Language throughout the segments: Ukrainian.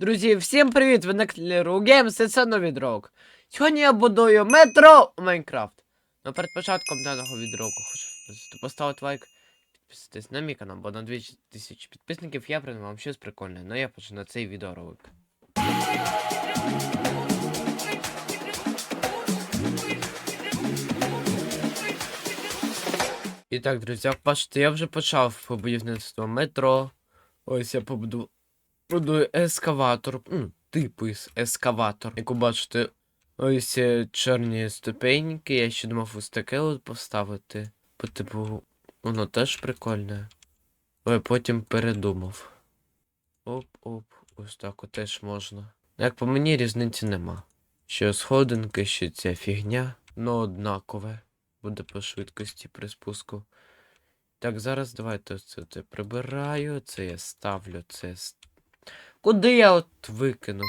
Друзі, всім привіт! Ви на Кліру Геймс, і це новий дрог. Сьогодні я будую метро у Майнкрафт. Но перед початком даного відроку хочу поставити лайк, підписатись на мій канал, бо на 2000 підписників я придумав вам щось прикольне, но я почну цей відеоролик. І так, друзі, бачите, я вже почав будівництво метро. Ось я побуду Будую ескаватор, ну, типу ескаватор. Як бачите, ось чорні ступеньки. Я ще думав ось таке от поставити. По типу, воно теж прикольне. Ой, потім передумав. Оп-оп, ось так от теж можна. Як по мені різниці нема. Що сходинки, що ця фігня, ну однакове. Буде по швидкості при спуску. Так, зараз давайте це, прибираю, це я ставлю, це с- Куди я от викинув?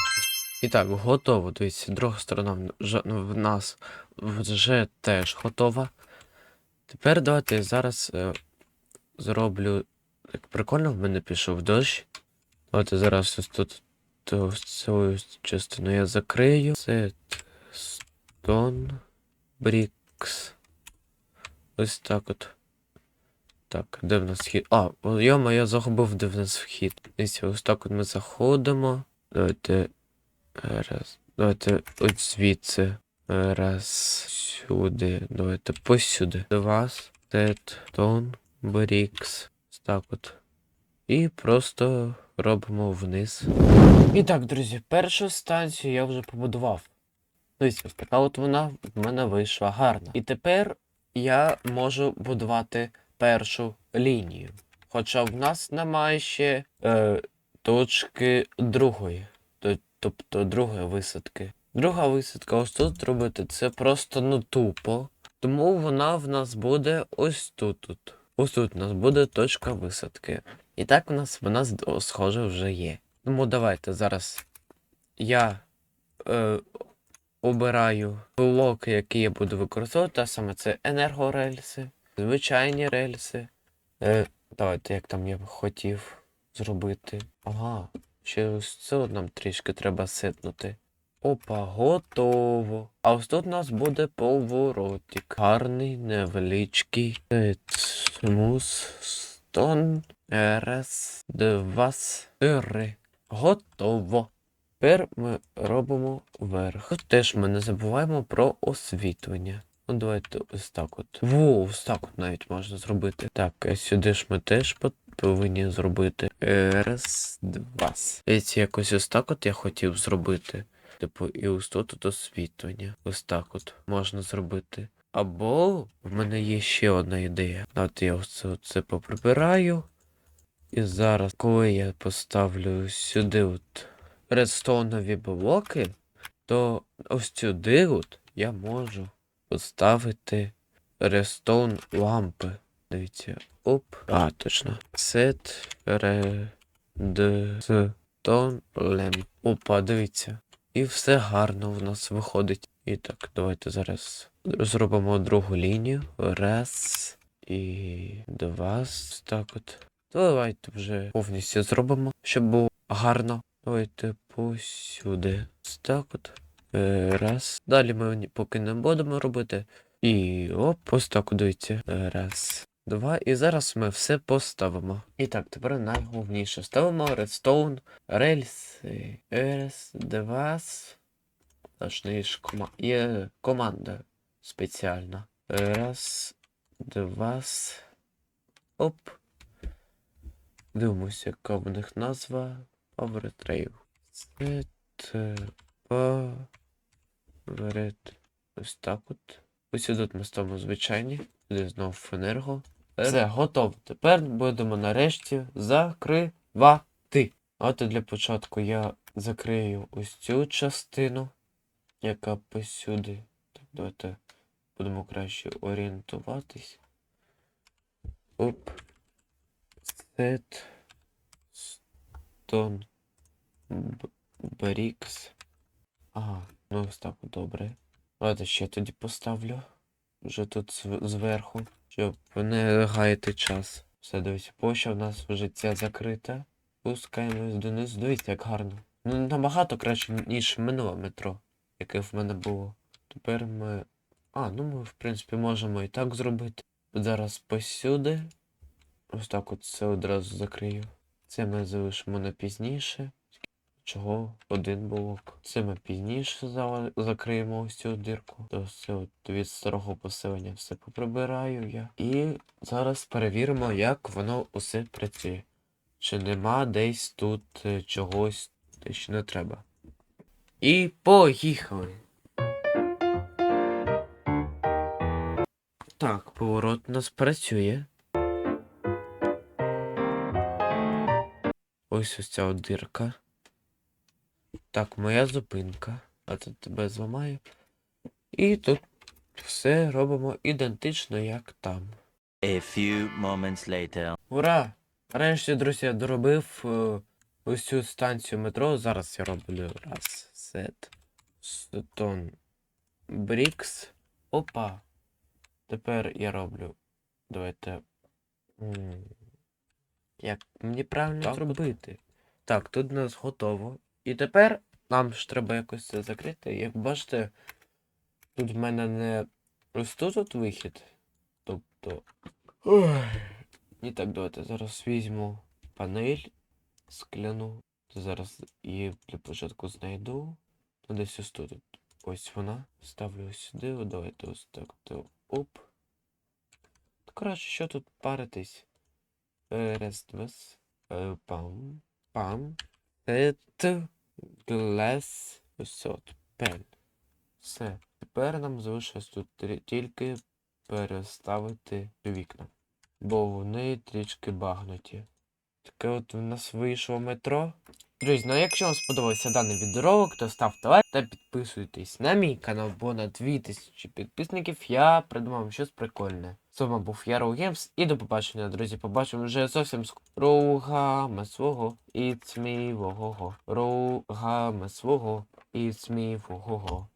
І так, готово. Дивіться, друга сторона в нас вже теж готова. Тепер давайте я зараз е, зроблю. Як прикольно в мене пішов дощ. Давайте зараз ось тут ту цю частину я закрию. Це Stone Bricks. Ось так от. Так, де в нас вхід? А, йома, я загубив, де в нас вхід. Дивіться, ось так от ми заходимо. Давайте. Раз. Давайте ось звідси. Раз. Сюди. Давайте посюди. До вас. Тет. Тон. Брікс. Ось так от. І просто робимо вниз. І так, друзі, першу станцію я вже побудував. Ось така от вона в мене вийшла гарна. І тепер я можу будувати першу лінію. Хоча в нас немає ще е, точки другої, тобто другої висадки. Друга висадка ось тут зробити це просто ну тупо. Тому вона в нас буде ось тут. тут. Ось тут у нас буде точка висадки. І так у нас вона схоже вже є. Тому давайте зараз я е, обираю блоки, які я буду використовувати, а саме це енергорельси, звичайні рельси. Е, давайте, як там я б хотів зробити. Ага, ще ось це нам трішки треба сетнути. Опа, готово. А ось тут у нас буде поворотик. Гарний, невеличкий. Смус. Стон. Раз, два, три. Готово. Тепер ми робимо вверх. Тут теж ми не забуваємо про освітлення. Ну, давайте ось так от. Во, ось так от навіть можна зробити. Так, а сюди ж ми теж повинні зробити. Е, Раз, два. Дивіться, якось ось так от я хотів зробити. Типу, і ось тут освітлення. Ось так от можна зробити. Або в мене є ще одна ідея. От я ось це поприбираю. І зараз, коли я поставлю сюди от редстоунові блоки, то ось сюди от я можу поставити редстоун лампи. Дивіться. Оп. А, точно. Set redstone lamp. Опа, дивіться. І все гарно в нас виходить. І так, давайте зараз зробимо другу лінію. Раз. І два. Так от. Давайте вже повністю зробимо, щоб було гарно. Давайте посюди. Так от. Е, Раз. Далі ми поки не будемо робити. І оп, ось так дивіться. Е, Раз. Два. І зараз ми все поставимо. І так, тепер найголовніше. Ставимо редстоун, рельси. Раз, два. Точніше, кома... є команда спеціальна. Раз, два. Оп. Дивимося, яка в них назва. Power Trail. Це Power. Ось так от. Ось тут ми ставимо звичайні. Сюди знову енерго. Все, готово. Тепер будемо нарешті закривати. От для початку я закрию ось цю частину, яка посюди. Так, давайте будемо краще орієнтуватись. Оп. Set. Stone. Bricks. Ага, ну ось так добре. Давайте ще тоді поставлю. Вже тут зверху, щоб не гаяти час. Все, дивіться, площа в нас вже ця закрита. Спускаємось донизу. Дивіться, як гарно. Ну, набагато краще, ніж минуле метро, яке в мене було. Тепер ми. А, ну ми, в принципі, можемо і так зробити. Зараз посюди. Ось так от все одразу закрию. Це ми залишимо на пізніше. Чого один блок. Це ми пізніше закриємо ось цю дірку. То все от від старого поселення все поприбираю я. І зараз перевіримо, як воно усе працює. Чи нема десь тут е, чогось, що не треба. І поїхали. Так, поворот у нас працює. Ось ось ця от дирка. Так, моя зупинка. А тут тебе зламаю. І тут все робимо ідентично, як там. A few moments later. Ура! Нарешті, друзі, я доробив е, ось цю станцію метро. Зараз я роблю раз, сет, стон, брікс. Опа. Тепер я роблю. Давайте. Як мені правильно Так зробити? Так, тут у нас готово. І тепер нам ж треба якось це закрити. Як бачите, тут в мене не ось тут от вихід. Тобто. І так, давайте зараз візьму панель скляну. Зараз її для початку знайду. Ну, Десь ось тут. Ось вона. Ставлю ось сюди. Давайте ось так. То оп. Коротше, що тут паритись? Е, Раз, два, с- е, пам, пам. Сет, глес. Ось от. Пен. Все. Тепер нам залишилось тут тільки переставити вікна бо вони трішки багнуті. Таке от в нас вийшло метро. Друзі, ну а якщо вам сподобався даний відеоролик, то ставте лайк та підписуйтесь на мій канал, бо на 2000 підписників я придумав щось прикольне. З вами був Яроу Геймс і до побачення, друзі. Побачимо вже зовсім. Ругами свого, і цмівого. Ругами свого, і me, вого.